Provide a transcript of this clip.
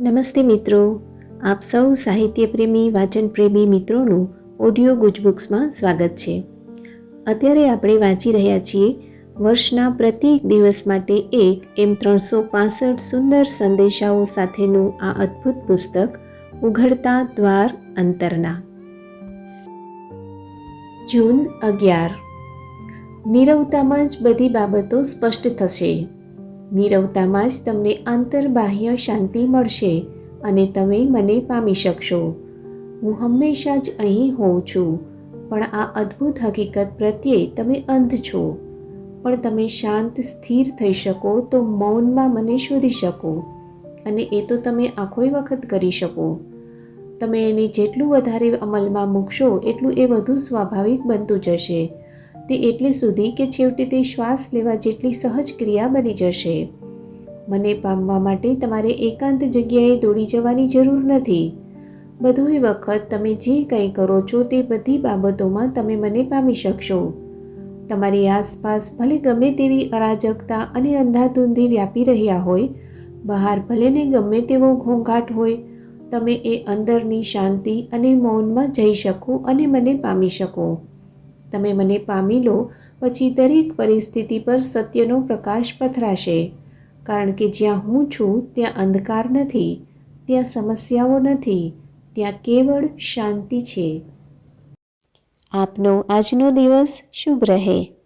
નમસ્તે મિત્રો. આપ સૌ સાહિત્યપ્રેમી, વાચનપ્રેમી મિત્રોનું ઓડિયો ગુજબુક્સમાં સ્વાગત છે. અત્યારે આપણે વાંચી રહ્યા છીએ વર્ષના પ્રત્યેક દિવસ માટે એક એમ ત્રણસો પાસઠ સુંદર સંદેશાઓ સાથેનું આ અદ્ભુત પુસ્તક, ઉઘડતા દ્વાર અંતરના. જૂન અગિયાર. નિરવતામાં જ બધી બાબતો સ્પષ્ટ થશે. નીરવતામાં જ તમને આંતરબાહ્ય શાંતિ મળશે અને તમે મને પામી શકશો. હું હંમેશા જ અહીં હોઉં છું, પણ આ અદ્ભુત હકીકત પ્રત્યે તમે અંધ છો. પણ તમે શાંત, સ્થિર થઈ શકો તો મૌનમાં મને શોધી શકો, અને એ તો તમે આખોય વખત કરી શકો. તમે એને જેટલું વધારે અમલમાં મૂકશો, એટલું એ વધુ સ્વાભાવિક બનતું જશે. તે એટલે સુધી કે છેવટે તે શ્વાસ લેવા જેટલી સહજ ક્રિયા બની જશે. મને પામવા માટે તમારે એકાંત જગ્યાએ દોડી જવાની જરૂર નથી. બધોય વખત તમે જે કંઈ કરો છો તે બધી બાબતોમાં તમે મને પામી શકશો. તમારી આસપાસ ભલે ગમે તેવી અરાજકતા અને અંધાધૂંધી વ્યાપી રહ્યા હોય, બહાર ભલે ને ગમે તેવો ઘોંઘાટ હોય, તમે એ અંદરની શાંતિ અને મૌનમાં જઈ શકો અને મને પામી શકો. તમે મને પામી લો, પછી દરેક પરિસ્થિતિ પર સત્યનો પ્રકાશ પથરાશે. કારણ કે જ્યાં હું છું, ત્યાં અંધકાર નથી, ત્યાં સમસ્યાઓ નથી, ત્યાં કેવળ શાંતિ છે. આપનો આજનો દિવસ શુભ રહે.